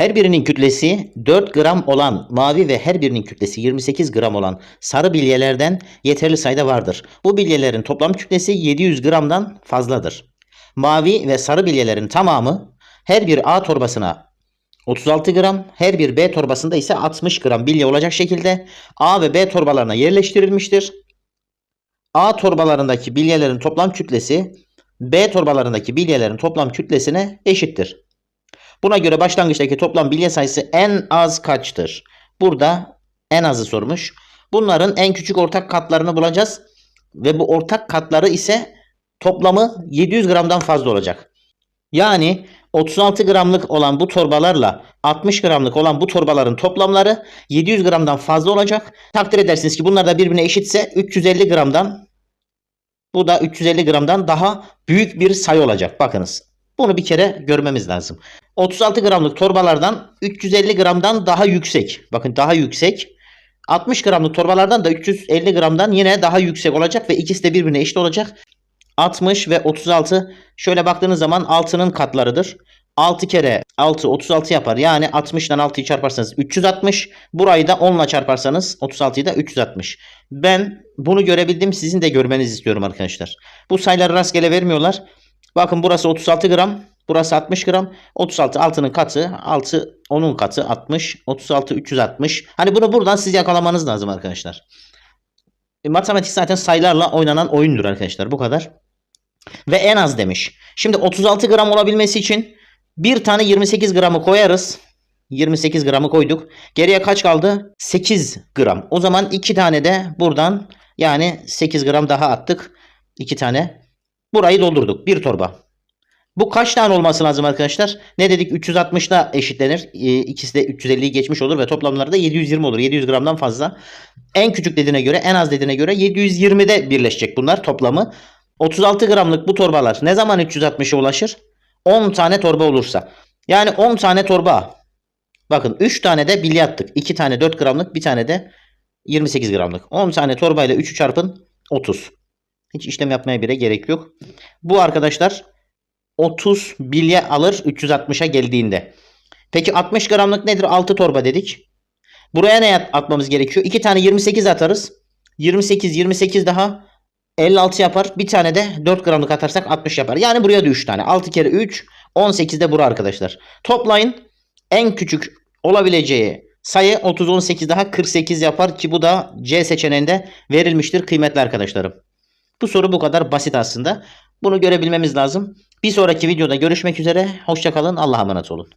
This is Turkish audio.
Her birinin kütlesi 4 gram olan mavi ve her birinin kütlesi 28 gram olan sarı bilyelerden yeterli sayıda vardır. Bu bilyelerin toplam kütlesi 700 gramdan fazladır. Mavi ve sarı bilyelerin tamamı her bir A torbasına 36 gram, her bir B torbasında ise 60 gram bilye olacak şekilde A ve B torbalarına yerleştirilmiştir. A torbalarındaki bilyelerin toplam kütlesi B torbalarındaki bilyelerin toplam kütlesine eşittir. Buna göre başlangıçtaki toplam bilye sayısı en az kaçtır? Burada en azı sormuş. Bunların en küçük ortak katlarını bulacağız. Ve bu ortak katları ise toplamı 700 gramdan fazla olacak. Yani 36 gramlık olan bu torbalarla 60 gramlık olan bu torbaların toplamları 700 gramdan fazla olacak. Takdir edersiniz ki bunlar da birbirine eşitse 350 gramdan bu da 350 gramdan daha büyük bir sayı olacak. Bakınız. Bunu bir kere görmemiz lazım. 36 gramlık torbalardan 350 gramdan daha yüksek. Bakın daha yüksek. 60 gramlık torbalardan da 350 gramdan yine daha yüksek olacak ve ikisi de birbirine eşit olacak. 60 ve 36 şöyle baktığınız zaman 6'nın katlarıdır. 6 kere 6 36 yapar. Yani 60'dan 6'yı çarparsanız 360. Burayı da 10 ile çarparsanız 36'yı da 360. Ben bunu görebildim. Sizin de görmenizi istiyorum arkadaşlar. Bu sayıları rastgele vermiyorlar. Bakın burası 36 gram. Burası 60 gram. 36 6'nın katı. 6 10'un katı 60. 36 360. Hani bunu buradan siz yakalamanız lazım arkadaşlar. E, matematik zaten sayılarla oynanan oyundur arkadaşlar. Bu kadar. Ve en az demiş. Şimdi 36 gram olabilmesi için bir tane 28 gramı koyarız. 28 gramı koyduk. Geriye kaç kaldı? 8 gram. O zaman 2 tane de buradan yani 8 gram daha attık. 2 tane. Burayı doldurduk. Bir torba. Bu kaç tane olması lazım arkadaşlar? Ne dedik? 360'da eşitlenir. Ee, ikisi de 350'yi geçmiş olur ve toplamları da 720 olur. 700 gramdan fazla. En küçük dediğine göre, en az dediğine göre 720'de birleşecek bunlar toplamı. 36 gramlık bu torbalar ne zaman 360'a ulaşır? 10 tane torba olursa. Yani 10 tane torba. Bakın 3 tane de bilye attık. 2 tane 4 gramlık, bir tane de 28 gramlık. 10 tane torbayla 3'ü çarpın 30. Hiç işlem yapmaya bile gerek yok. Bu arkadaşlar 30 bilye alır 360'a geldiğinde. Peki 60 gramlık nedir? 6 torba dedik. Buraya ne at- atmamız gerekiyor? 2 tane 28 atarız. 28 28 daha 56 yapar. Bir tane de 4 gramlık atarsak 60 yapar. Yani buraya da 3 tane. 6 kere 3 18 de bura arkadaşlar. Toplayın. En küçük olabileceği sayı 30 18 daha 48 yapar ki bu da C seçeneğinde verilmiştir kıymetli arkadaşlarım. Bu soru bu kadar basit aslında. Bunu görebilmemiz lazım. Bir sonraki videoda görüşmek üzere. Hoşçakalın. Allah'a emanet olun.